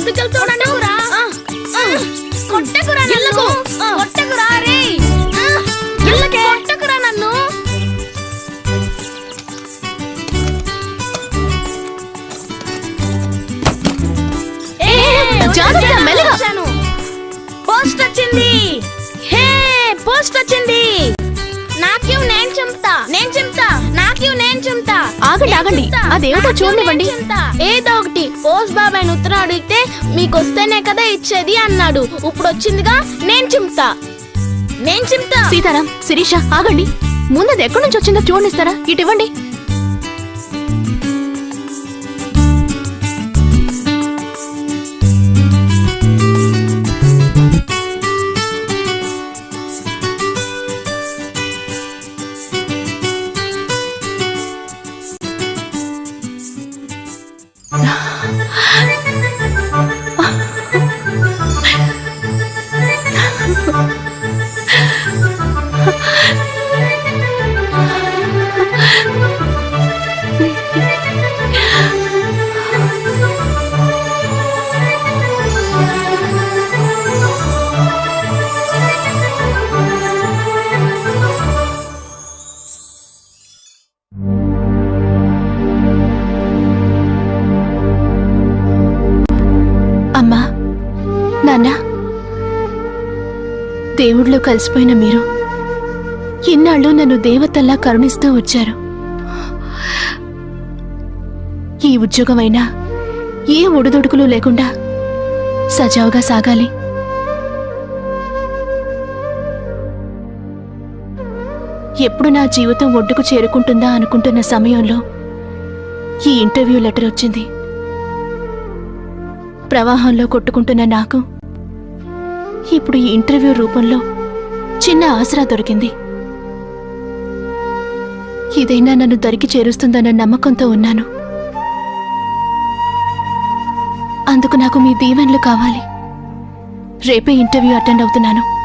ఎందుకు వెళ్తున్నావురా కొట్టకురా నన్ను. కొట్టకురా రే కొట్టకురా నన్ను. వచ్చింది. ఆగండి ఆగండి. అదేమిటో చూడనివ్వండి ఏదో ఒకటి. పోస్ట్ బాబాయ్ ఉత్తరం అడిగితే మీకు వస్తేనే కదా ఇచ్చేది అన్నాడు. ఇప్పుడు వచ్చిందిగా నేను చెప్తా. నేను చెప్తా. సీతారాం శిరీష ఆగండి. ముందు అది ఎక్కడి నుంచి వచ్చిందో చూడనిస్తారా ఇటు ఇవ్వండి. నాన్నా. దేవుడిలో కలిసిపోయిన మీరు ఇన్నాళ్ళు నన్ను దేవతల్లా కరుణిస్తూ వచ్చారు. ఈ ఉద్యోగమైనా ఏ ఒడిదొడుకులు లేకుండా సజావుగా సాగాలి. ఎప్పుడు నా జీవితం ఒడ్డుకు చేరుకుంటుందా అనుకుంటున్న సమయంలో ఈ ఇంటర్వ్యూ లెటర్ వచ్చింది. ప్రవాహంలో కొట్టుకుంటున్న నాకు ఇప్పుడు ఈ ఇంటర్వ్యూ రూపంలో చిన్న ఆసరా దొరికింది. ఇదైనా నన్ను దరికి చేరుస్తుందన్న నమ్మకంతో ఉన్నాను. అందుకు నాకు మీ దీవెనలు కావాలి. రేపే ఇంటర్వ్యూ అటెండ్ అవుతున్నాను.